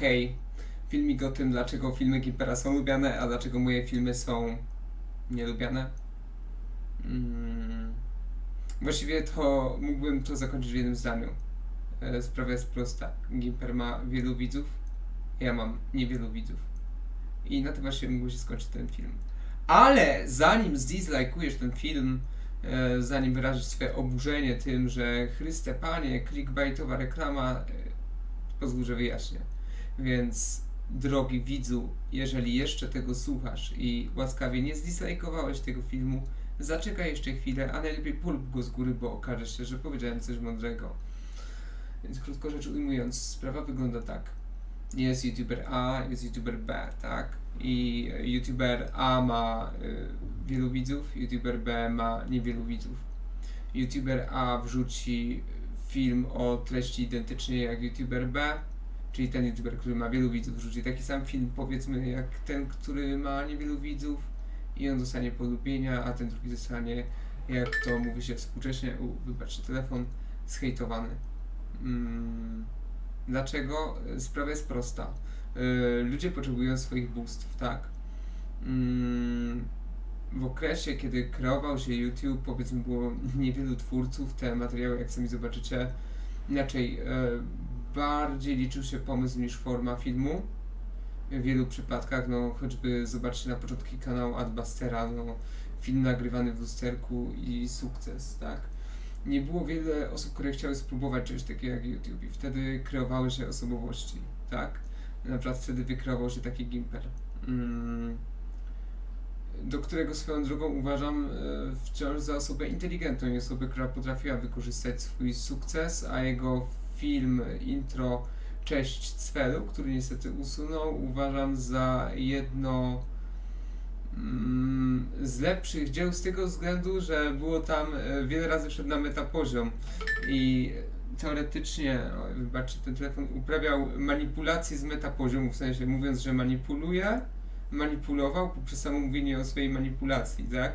okej. Filmik o tym, dlaczego filmy Gimpera są lubiane, a dlaczego moje filmy są nielubiane. Mm. Właściwie to mógłbym to zakończyć w jednym zdaniu. E, Sprawa jest prosta. Gimper ma wielu widzów, ja mam niewielu widzów. I na tym właśnie mógł się skończyć ten film. Ale zanim zdizlajkujesz ten film, e, zanim wyrazisz swoje oburzenie tym, że Chryste Panie, clickbaitowa reklama, e, pozwól, że wyjaśnię. Więc drogi widzu, jeżeli jeszcze tego słuchasz i łaskawie nie zdizlajkowałeś tego filmu, zaczekaj jeszcze chwilę, a najlepiej polub go z góry, bo okaże się, że powiedziałem coś mądrego. Więc krótko rzecz ujmując, sprawa wygląda tak. Jest youtuber A, jest youtuber B, tak? I youtuber A ma y, wielu widzów, youtuber B ma niewielu widzów. YouTuber A wrzuci film o treści identycznej jak YouTuber B, czyli ten YouTuber, który ma wielu widzów, wrzuci taki sam film, powiedzmy, jak ten, który ma niewielu widzów i on dostanie polubienia, a ten drugi zostanie, jak to mówi się współcześnie, u, wybaczcie telefon, zhejtowany. Mm, dlaczego? Sprawa jest prosta. Yy, ludzie potrzebują swoich boostów, tak? Mm, w okresie, kiedy kreował się YouTube, powiedzmy było niewielu twórców, te materiały, jak sami zobaczycie, inaczej, e, bardziej liczył się pomysł niż forma filmu. W wielu przypadkach, no choćby zobaczcie na początki kanału Adbustera, no film nagrywany w lusterku i sukces, tak? Nie było wiele osób, które chciały spróbować czegoś takiego jak YouTube i wtedy kreowały się osobowości, tak? Na przykład wtedy wykreował się taki Gimper. Mm do którego swoją drogą uważam e, wciąż za osobę inteligentną i osobę, która potrafiła wykorzystać swój sukces, a jego film intro Cześć Cwelu, który niestety usunął, uważam za jedno mm, z lepszych dzieł z tego względu, że było tam e, wiele razy wszedł na metapoziom i teoretycznie, wybaczcie, ten telefon uprawiał manipulację z metapoziomu, w sensie mówiąc, że manipuluje, manipulował poprzez samo mówienie o swojej manipulacji, tak?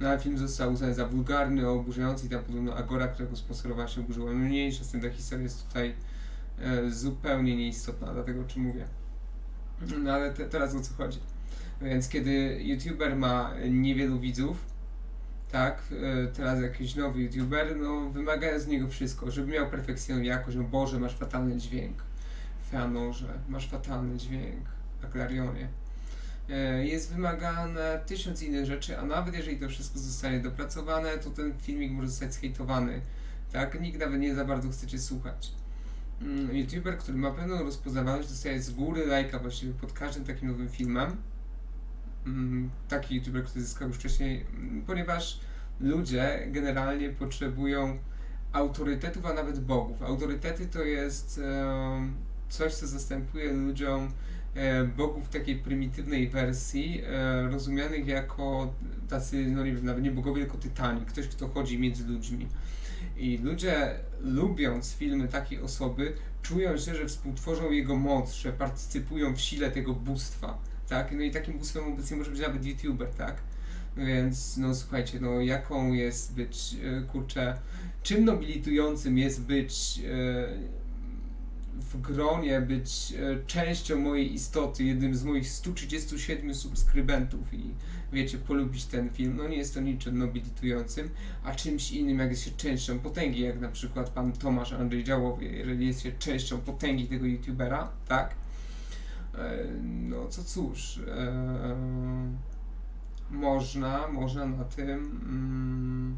No a film został uznany za wulgarny, oburzający i tam podobno Agora, którego sponsorowała się oburzyła. Mniejsza z tym ta historia jest tutaj e, zupełnie nieistotna, dlatego o czym mówię. No ale te, teraz o co chodzi? Więc kiedy youtuber ma niewielu widzów, tak, e, teraz jakiś nowy youtuber, no wymaga z niego wszystko, żeby miał perfekcyjną jakość, no Boże, masz fatalny dźwięk, Feanorze, masz fatalny dźwięk, Aklarionie. E, jest wymagane tysiąc innych rzeczy, a nawet jeżeli to wszystko zostanie dopracowane, to ten filmik może zostać zhejtowany. Tak? Nikt nawet nie za bardzo chce Cię słuchać. Mm, YouTuber, który ma pewną rozpoznawalność, dostaje z góry lajka właściwie pod każdym takim nowym filmem. Mm, Taki YouTuber, który zyskał już wcześniej, mm, ponieważ ludzie generalnie potrzebują autorytetów, a nawet bogów. Autorytety to jest e, coś, co zastępuje ludziom bogów w takiej prymitywnej wersji, e, rozumianych jako tacy, no nie wiem, nawet nie bogowie, tylko tytani, ktoś, kto chodzi między ludźmi. I ludzie, lubiąc filmy takiej osoby, czują się, że współtworzą jego moc, że partycypują w sile tego bóstwa, tak? No i takim bóstwem obecnie może być nawet YouTuber, tak? Więc, no słuchajcie, no jaką jest być, e, kurczę, czym nobilitującym jest być e, w gronie, być e, częścią mojej istoty, jednym z moich 137 subskrybentów i wiecie, polubić ten film, no nie jest to niczym nobilitującym, a czymś innym, jak jest się częścią potęgi, jak na przykład pan Tomasz Andrzej Działowie, jeżeli jest się częścią potęgi tego youtubera, tak? E, No co cóż, e, można, można na tym, mm,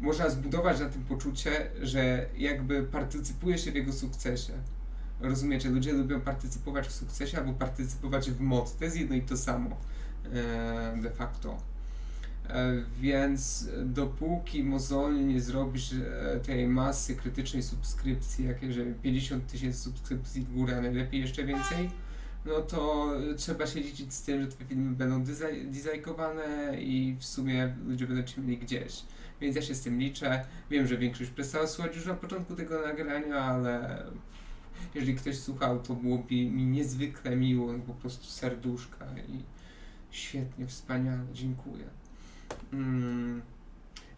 można zbudować na tym poczucie, że jakby partycypuje się w jego sukcesie. Rozumiecie, ludzie lubią partycypować w sukcesie albo partycypować w mocy. To jest jedno i to samo e, de facto. E, Więc dopóki mozolnie nie zrobisz e, tej masy krytycznej subskrypcji, jakie, że 50 tysięcy subskrypcji w górę, a najlepiej jeszcze więcej, no to trzeba się liczyć z tym, że te filmy będą dizaj- dizajkowane i w sumie ludzie będą cię mieli gdzieś. Więc ja się z tym liczę. Wiem, że większość przestała słuchać już na początku tego nagrania, ale jeżeli ktoś słuchał, to byłoby mi niezwykle miło, no po prostu serduszka i świetnie, wspaniale, dziękuję. Mm.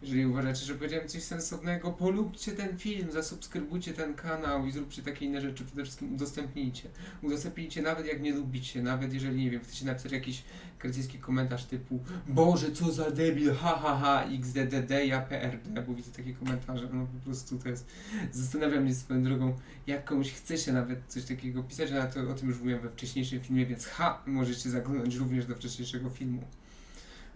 Jeżeli uważacie, że powiedziałem coś sensownego, polubcie ten film, zasubskrybujcie ten kanał i zróbcie takie inne rzeczy. Przede wszystkim udostępnijcie. Udostępnijcie nawet jak nie lubicie, nawet jeżeli, nie wiem, chcecie napisać jakiś kretyński komentarz typu Boże, co za debil, ha ha ha, xddd, ja prd, bo widzę takie komentarze, no po prostu to jest, zastanawia mnie swoją drogą, jak komuś chce się nawet coś takiego pisać, ale to, o tym już mówiłem we wcześniejszym filmie, więc ha, możecie zaglądać również do wcześniejszego filmu.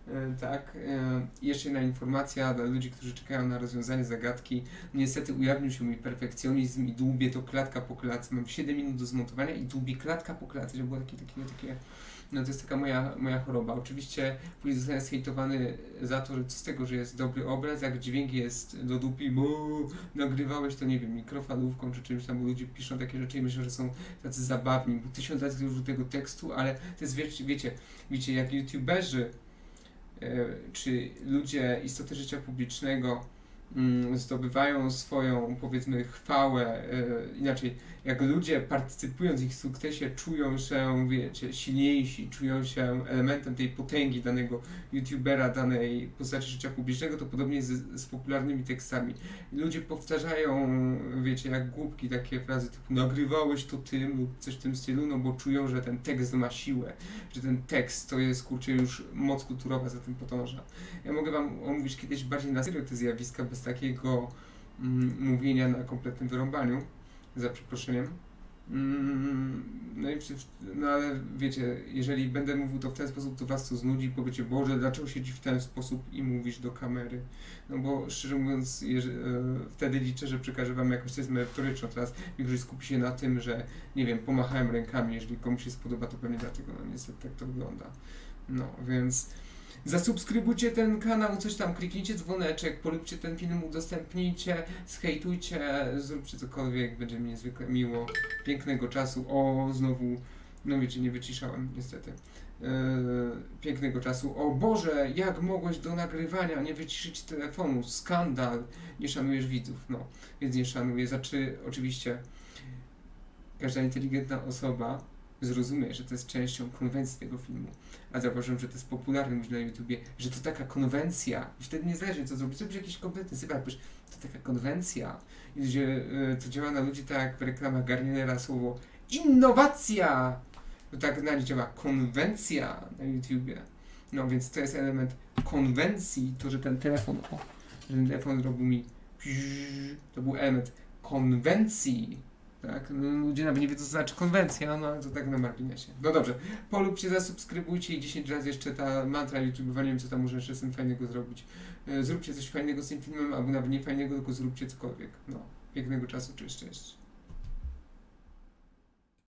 E, Tak, e, jeszcze jedna informacja dla ludzi, którzy czekają na rozwiązanie zagadki. Niestety ujawnił się mój perfekcjonizm i dłubię to klatka po klatce. Mam 7 minut do zmontowania i dłubię klatka po klatce, że było takie, takie, takie no to jest taka moja, moja choroba. Oczywiście później zostanę zhejtowany za to, że z tego, że jest dobry obraz, jak dźwięk jest do dupi, bo nagrywałeś to, nie wiem, mikrofalówką czy czymś tam, bo ludzie piszą takie rzeczy i myślą, że są tacy zabawni, tysiąc razy użył tego tekstu, ale to jest, wiecie, wiecie, wiecie jak youtuberzy czy ludzie istoty życia publicznego zdobywają swoją, powiedzmy, chwałę, e, inaczej, jak ludzie partycypując w ich sukcesie czują się, wiecie, silniejsi, czują się elementem tej potęgi danego youtubera, danej postaci życia publicznego, to podobnie z, z popularnymi tekstami. Ludzie powtarzają, wiecie, jak głupki takie frazy typu nagrywałeś to tym lub coś w tym stylu, no bo czują, że ten tekst ma siłę, że ten tekst to jest, kurczę, już moc kulturowa za tym podąża. Ja mogę wam omówić kiedyś bardziej na serio te zjawiska, bez takiego mm, mówienia na kompletnym wyrąbaniu, za przeproszeniem. Mm, no i przy, no ale wiecie, jeżeli będę mówił to w ten sposób, to was to znudzi, powiecie, Boże, dlaczego siedzisz w ten sposób i mówisz do kamery? No bo szczerze mówiąc, jeż, e, wtedy liczę, że przekażę wam jakoś coś merytoryczną. Teraz większość skupi się na tym, że nie wiem, pomachałem rękami, jeżeli komuś się spodoba, to pewnie dlatego, no niestety tak to wygląda. No, więc zasubskrybujcie ten kanał, coś tam, kliknijcie dzwoneczek, polubcie ten film, udostępnijcie, zhejtujcie, zróbcie cokolwiek, będzie mi niezwykle miło. Pięknego czasu. O, znowu, no wiecie, nie wyciszałem niestety. Yy, pięknego czasu. O Boże, jak mogłeś do nagrywania nie wyciszyć telefonu? Skandal. Nie szanujesz widzów. No, więc nie szanuję. Znaczy, oczywiście, każda inteligentna osoba zrozumie, że to jest częścią konwencji tego filmu. A zauważyłem, że to jest popularne już na YouTubie, że to taka konwencja. I wtedy nie zależy, co zrobić. Zrobisz jakiś kompletny powiesz, to taka konwencja. I gdzie y, to działa na ludzi tak w reklamach Garniera słowo innowacja. To tak na nich działa konwencja na YouTubie. No więc to jest element konwencji, to, że ten telefon, o, że ten telefon robił mi to był element konwencji. Tak, no, ludzie nawet nie wiedzą, co znaczy konwencja, no ale to tak na marginesie. No dobrze, polubcie, zasubskrybujcie i 10 razy jeszcze ta mantra YouTube'owa, nie wiem co tam może jeszcze z tym fajnego zrobić. E, Zróbcie coś fajnego z tym filmem, albo nawet nie fajnego, tylko zróbcie cokolwiek. No, pięknego czasu, cześć, cześć.